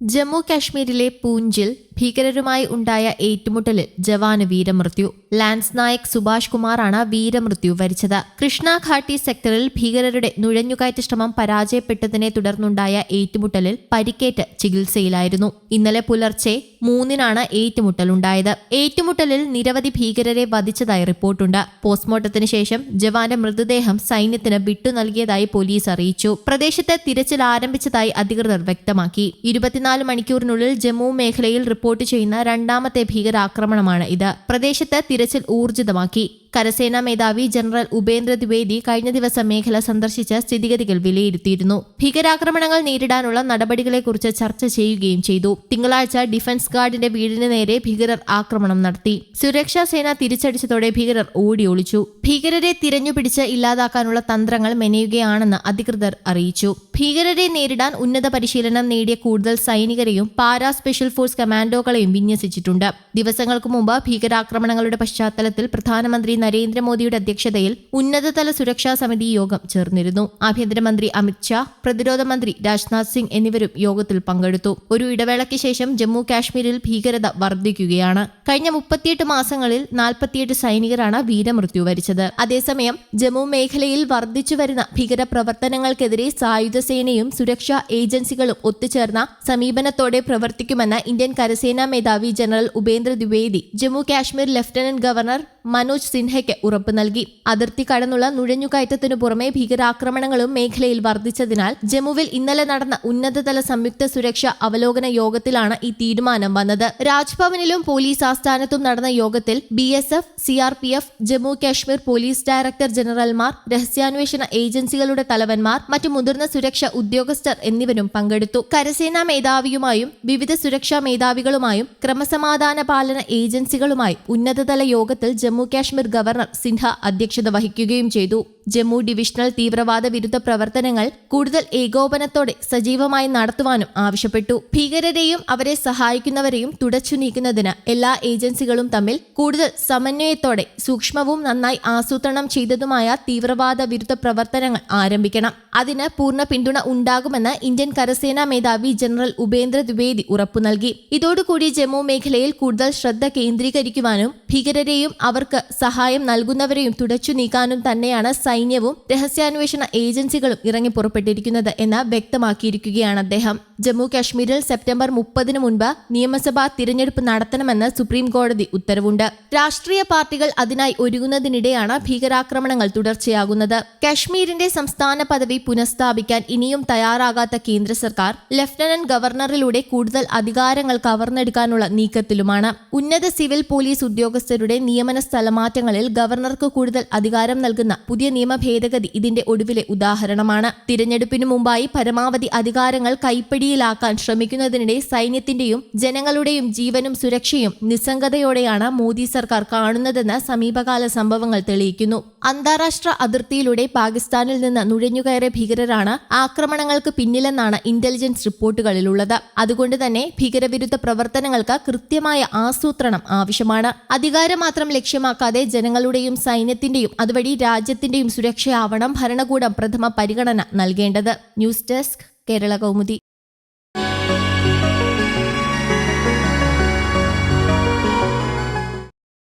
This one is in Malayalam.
ജമ്മു കാശ്മീരിലെ പൂഞ്ചിൽ ഭീകരരുമായി ഉണ്ടായ ഏറ്റുമുട്ടലിൽ ജവാന് വീരമൃത്യു. ലാൻസ് നായക് സുഭാഷ് കുമാറാണ് വീരമൃത്യു വരിച്ചത്. കൃഷ്ണ ഘാട്ടി സെക്ടറിൽ ഭീകരരുടെ നുഴഞ്ഞുകയറ്റ ശ്രമം പരാജയപ്പെട്ടതിനെ തുടർന്നുണ്ടായ ഏറ്റുമുട്ടലിൽ പരിക്കേറ്റ് ചികിത്സയിലായിരുന്നു. ഇന്നലെ പുലർച്ചെ മൂന്നിനാണ് ഏറ്റുമുട്ടലുണ്ടായത്. ഏറ്റുമുട്ടലിൽ നിരവധി ഭീകരരെ വധിച്ചതായി റിപ്പോർട്ടുണ്ട്. പോസ്റ്റ്മോർട്ടത്തിന് ശേഷം ജവാന്റെ മൃതദേഹം സൈന്യത്തിന് വിട്ടു നൽകിയതായി പോലീസ് അറിയിച്ചു. പ്രദേശത്ത് തിരച്ചിൽ ആരംഭിച്ചതായി അധികൃതർ വ്യക്തമാക്കി. ഇരുപത്തിനാല് മണിക്കൂറിനുള്ളിൽ ജമ്മു മേഖലയിൽ റിപ്പോർട്ട് ചെയ്യുന്ന രണ്ടാമത്തെ ഭീകരാക്രമണമാണ് ഇത്. പ്രദേശത്ത് തിരച്ചിൽ ഊർജിതമാക്കി. കരസേനാ മേധാവി ജനറൽ ഉപേന്ദ്ര ദ്വിവേദി കഴിഞ്ഞ ദിവസം മേഖല സന്ദർശിച്ച് സ്ഥിതിഗതികൾ വിലയിരുത്തിയിരുന്നു. ഭീകരാക്രമണങ്ങൾ നേരിടാനുള്ള നടപടികളെക്കുറിച്ച് ചർച്ച ചെയ്യുകയും ചെയ്തു. തിങ്കളാഴ്ച ഡിഫൻസ് ഗാർഡിന്റെ വീടിന് നേരെ ഭീകരർ ആക്രമണം നടത്തി. സുരക്ഷാ സേന തിരിച്ചടിച്ചതോടെ ഭീകരർ ഓടിയൊളിച്ചു. ഭീകരരെ തിരഞ്ഞുപിടിച്ച് ഇല്ലാതാക്കാനുള്ള തന്ത്രങ്ങൾ മെനയുകയാണെന്ന് അധികൃതർ അറിയിച്ചു. ഭീകരരെ നേരിടാൻ ഉന്നത പരിശീലനം നേടിയ കൂടുതൽ സൈനികരെയും പാരാ സ്പെഷ്യൽ ഫോഴ്സ് കമാൻഡോകളെയും വിന്യസിച്ചിട്ടുണ്ട്. ദിവസങ്ങൾക്ക് മുമ്പ് ഭീകരാക്രമണങ്ങളുടെ പശ്ചാത്തലത്തിൽ പ്രധാനമന്ത്രി നരേന്ദ്രമോദിയുടെ അധ്യക്ഷതയിൽ ഉന്നതതല സുരക്ഷാ സമിതി യോഗം ചേർന്നിരുന്നു. ആഭ്യന്തരമന്ത്രി അമിത്ഷാ പ്രതിരോധ മന്ത്രി രാജ്നാഥ് സിംഗ് എന്നിവരും യോഗത്തിൽ പങ്കെടുത്തു. ഒരു ഇടവേളയ്ക്ക് ശേഷം ജമ്മു കാശ്മീരിൽ ഭീകരത വർദ്ധിക്കുകയാണ്. കഴിഞ്ഞ മുപ്പത്തിയെട്ട് മാസങ്ങളിൽ നാൽപ്പത്തിയെട്ട് സൈനികരാണ് വീരമൃത്യു വരിച്ചത്. അതേസമയം ജമ്മു മേഖലയിൽ വർദ്ധിച്ചു വരുന്ന ഭീകര പ്രവർത്തനങ്ങൾക്കെതിരെ സായുധ സേനയും സുരക്ഷാ ഏജൻസികളും ഒത്തുചേർന്ന സമീപനത്തോടെ പ്രവർത്തിക്കുമെന്ന് ഇന്ത്യൻ കരസേനാ മേധാവി general Upendra Dwivedi Jammu Kashmir lieutenant governor Manoj സിൻഹയ്ക്ക് ഉറപ്പ് നൽകി. അതിർത്തി കടന്നുള്ള നുഴഞ്ഞുകയറ്റത്തിനു പുറമെ ഭീകരാക്രമണങ്ങളും മേഖലയിൽ വർദ്ധിച്ചതിനാൽ ജമ്മുവിൽ ഇന്നലെ നടന്ന ഉന്നതതല സംയുക്ത സുരക്ഷാ അവലോകന യോഗത്തിലാണ് ഈ തീരുമാനം വന്നത്. രാജ്ഭവനിലും പോലീസ് ആസ്ഥാനത്തും നടന്ന യോഗത്തിൽ B S F C R P F Jammu Kashmir police director ജനറൽമാർ രഹസ്യാന്വേഷണ ഏജൻസികളുടെ തലവന്മാർ മറ്റു മുതിർന്ന സുരക്ഷാ ഉദ്യോഗസ്ഥർ എന്നിവരും പങ്കെടുത്തു. കരസേനാ മേധാവിയുമായും വിവിധ സുരക്ഷാ മേധാവികളുമായും ക്രമസമാധാന പാലന ഏജൻസികളുമായി ഉന്നതതല യോഗത്തിൽ ജമ്മു കാശ്മീർ ഗവർണർ സിൻഹ അധ്യക്ഷത വഹിക്കുകയും ചെയ്തു. ജമ്മു ഡിവിഷണൽ തീവ്രവാദ വിരുദ്ധ പ്രവർത്തനങ്ങൾ കൂടുതൽ ഏകോപനത്തോടെ സജീവമായി നടത്തുവാനും ആവശ്യപ്പെട്ടു. ഭീകരരെയും അവരെ സഹായിക്കുന്നവരെയും തുടച്ചു നീക്കുന്നതിന് എല്ലാ ഏജൻസികളും തമ്മിൽ കൂടുതൽ സമന്വയത്തോടെ സൂക്ഷ്മവും നന്നായി ആസൂത്രണം ചെയ്തതുമായ തീവ്രവാദ വിരുദ്ധ പ്രവർത്തനങ്ങൾ ആരംഭിക്കണം. അതിന് പൂർണ പിന്തുണ ഉണ്ടാകുമെന്ന് ഇന്ത്യൻ കരസേനാ മേധാവി ജനറൽ ഉപേന്ദ്ര ദ്വിവേദി ഉറപ്പു നൽകി. ഇതോടുകൂടി ജമ്മു മേഖലയിൽ കൂടുതൽ ശ്രദ്ധ കേന്ദ്രീകരിക്കുവാനും ഭീകരരെയും അവർക്ക് സഹായം നൽകുന്നവരെയും തുടച്ചു നീക്കാനും തന്നെയാണ് സൈന്യവും രഹസ്യാന്വേഷണ ഏജൻസികളും ഇറങ്ങി പുറപ്പെട്ടിരിക്കുന്നത് എന്ന് വ്യക്തമാക്കിയിരിക്കുകയാണ് അദ്ദേഹം. ജമ്മു കാശ്മീരിൽ സെപ്റ്റംബർ മുപ്പതിനു മുൻപ് നിയമസഭാ തിരഞ്ഞെടുപ്പ് നടത്തണമെന്ന് സുപ്രീം കോടതി ഉത്തരവുണ്ട്. രാഷ്ട്രീയ പാർട്ടികൾ അതിനായി ഒരുങ്ങുന്നതിനിടെയാണ് ഭീകരാക്രമണങ്ങൾ തുടർച്ചയാകുന്നത്. കാശ്മീരിന്റെ സംസ്ഥാന പദവി പുനഃസ്ഥാപിക്കാൻ ഇനിയും തയ്യാറാകാത്ത കേന്ദ്ര സർക്കാർ ലഫ്റ്റനന്റ് ഗവർണറിലൂടെ കൂടുതൽ അധികാരങ്ങൾ കവർന്നെടുക്കാനുള്ള നീക്കത്തിലുമാണ്. ഉന്നത സിവിൽ പോലീസ് ഉദ്യോഗസ്ഥരുടെ നിയമന സ്ഥലമാറ്റങ്ങളിൽ ഗവർണർക്ക് കൂടുതൽ അധികാരം നൽകുന്ന പുതിയ നിയമ ഭേദഗതി ഇതിന്റെ ഒടുവിലെ ഉദാഹരണമാണ്. തിരഞ്ഞെടുപ്പിനു മുമ്പായി പരമാവധി അധികാരങ്ങൾ കൈപ്പിടിയിലാക്കാൻ ശ്രമിക്കുന്നതിനിടെ സൈന്യത്തിന്റെയും ജനങ്ങളുടെയും ജീവനും സുരക്ഷയും നിസ്സംഗതയോടെയാണ് മോദി സർക്കാർ കാണുന്നതെന്ന് സമീപകാല സംഭവങ്ങൾ തെളിയിക്കുന്നു. അന്താരാഷ്ട്ര അതിർത്തിയിലൂടെ പാകിസ്ഥാനിൽ നിന്ന് നുഴഞ്ഞുകയറിയ ഭീകരരാണ് ആക്രമണങ്ങൾക്ക് പിന്നിലെന്നാണ് ഇന്റലിജൻസ് റിപ്പോർട്ടുകളിലുള്ളത്. അതുകൊണ്ട് തന്നെ ഭീകരവിരുദ്ധ പ്രവർത്തനങ്ങൾക്ക് കൃത്യമായ ആസൂത്രണം ആവശ്യമാണ്. അധികാരം മാത്രം ലക്ഷ്യമാക്കാതെ ജനങ്ങളുടെയും സൈന്യത്തിന്റെയും അതുവഴി രാജ്യത്തിന്റെയും സുരക്ഷയാവണം ഭരണകൂടം പ്രഥമ പരിഗണന നൽകേണ്ടത്. News desk Kerala Kaumudi.